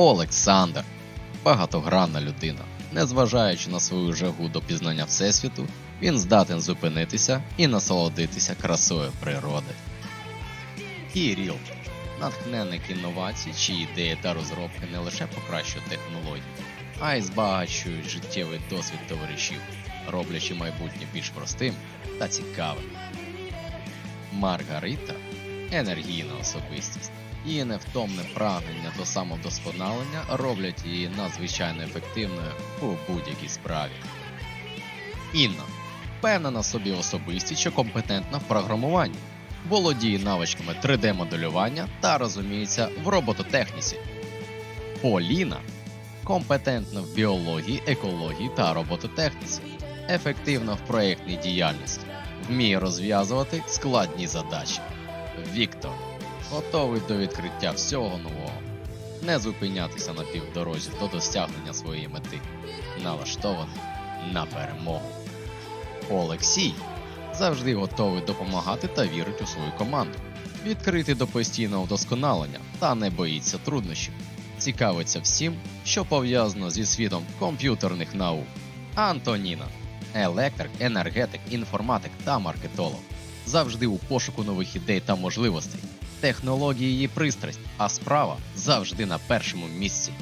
Олександр багатогранна людина. Незважаючи на свою жагу до пізнання Всесвіту, він здатен зупинитися і насолодитися красою природи. Кіріл натхненник інновацій, чиї ідеї та розробки не лише покращують технології, а й збагачують життєвий досвід товаришів, роблячи майбутнє більш простим та цікавим. Маргарита енергійна особистість. Її невтомне прагнення до самовдосконалення роблять її надзвичайно ефективною у будь-якій справі. Інна впевнена собі особистість, що компетентна в програмуванні, володіє навичками 3D-моделювання та розуміється в робототехніці. Поліна компетентна в біології, екології та робототехніці, ефективна в проєктній діяльності, вміє розв'язувати складні задачі. Віктор готовий до відкриття всього нового, не зупинятися на півдорозі до досягнення своєї мети, налаштований на перемогу. Олексій завжди готовий допомагати та вірить у свою команду, відкритий до постійного вдосконалення та не боїться труднощів, цікавиться всім, що пов'язано зі світом комп'ютерних наук. Антоніна електрик, енергетик, інформатик та маркетолог. Завжди у пошуку нових ідей та можливостей. Технології її пристрасть, а справа завжди на першому місці.